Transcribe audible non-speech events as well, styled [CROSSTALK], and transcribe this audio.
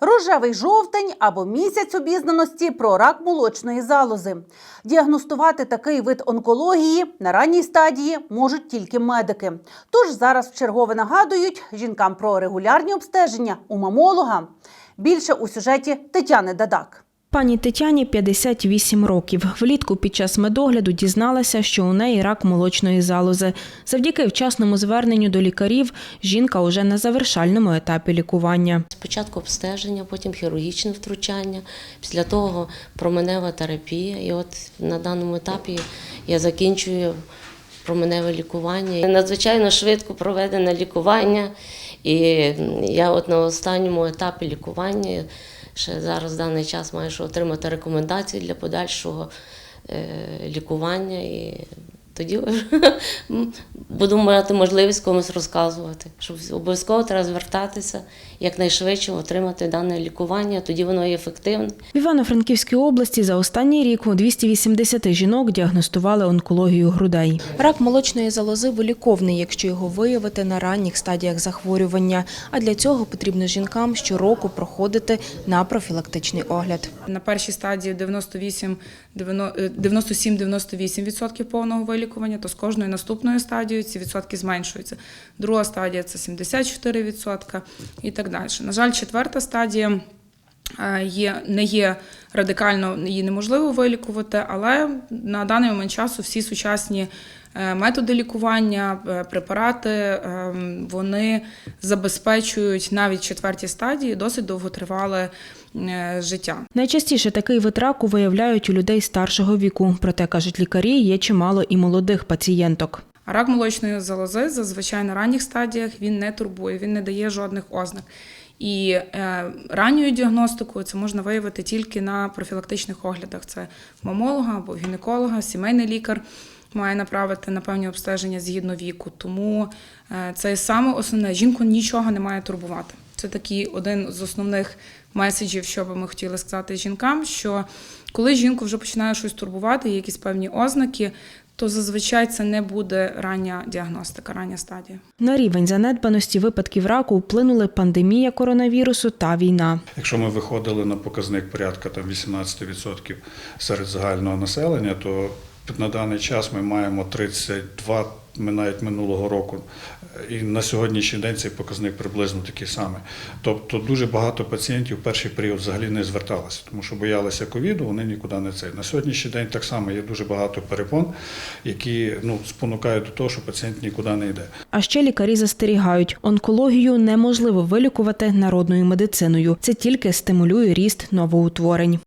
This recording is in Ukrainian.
Рожевий жовтень або місяць обізнаності про рак молочної залози. Діагностувати такий вид онкології на ранній стадії можуть тільки медики. Тож зараз вчергове нагадують жінкам про регулярні обстеження у мамолога. Більше у сюжеті Тетяни Дадак. Пані Тетяні 58 років. Влітку під час медогляду дізналася, що у неї рак молочної залози. Завдяки вчасному зверненню до лікарів жінка уже на завершальному етапі лікування. Спочатку обстеження, потім хірургічне втручання, після того променева терапія. І от на даному етапі я закінчую променеве лікування. Надзвичайно швидко проведене лікування, і я от на останньому етапі лікування ще зараз в даний час маю отримати рекомендації для подальшого е, лікування. І тоді [LAUGHS] буду мати можливість комусь розказувати, щоб обов'язково треба звертатися якнайшвидше, отримати дане лікування, тоді воно є ефективне. В Івано-Франківській області за останній рік у 280 жінок діагностували онкологію грудей. Рак молочної залози виліковний, якщо його виявити на ранніх стадіях захворювання. А для цього потрібно жінкам щороку проходити на профілактичний огляд. На першій стадії 98 97-98% повного вилікування, то з кожною наступною стадією ці відсотки зменшуються. Друга стадія це 74% і так далі. На жаль, четверта стадія е, є, не є радикально, її неможливо вилікувати, але на даний момент часу всі сучасні е, методи лікування, е, препарати, вони забезпечують навіть четвертій стадії досить довготривале життя. Найчастіше такий вид раку виявляють у людей старшого віку. Проте, кажуть лікарі, є чимало і молодих пацієнток. Рак молочної залози зазвичай на ранніх стадіях він не турбує, він не дає жодних ознак. І е, ранньою діагностикою це можна виявити тільки на профілактичних оглядах. Це мамолога або гінеколога, сімейний лікар має направити на певні обстеження згідно віку. Тому е, це саме основне. Жінку нічого не має турбувати. Це такий один з основних меседжів, що би ми хотіли сказати жінкам, що коли жінку вже починає щось турбувати, є якісь певні ознаки, то зазвичай це не буде рання діагностика, рання стадія. На рівень занедбаності випадків раку вплинули пандемія коронавірусу та війна. Якщо ми виходили на показник порядка там 18% серед загального населення, то на даний час ми маємо 32 ми навіть минулого року. І на сьогоднішній день цей показник приблизно такий самий. Тобто дуже багато пацієнтів в перший період взагалі не зверталися, тому що боялися ковіду, вони нікуди не цей. На сьогоднішній день так само є дуже багато перепон, які ну, спонукають до того, що пацієнт нікуди не йде. А ще лікарі застерігають, онкологію неможливо вилікувати народною медициною. Це тільки стимулює ріст новоутворень.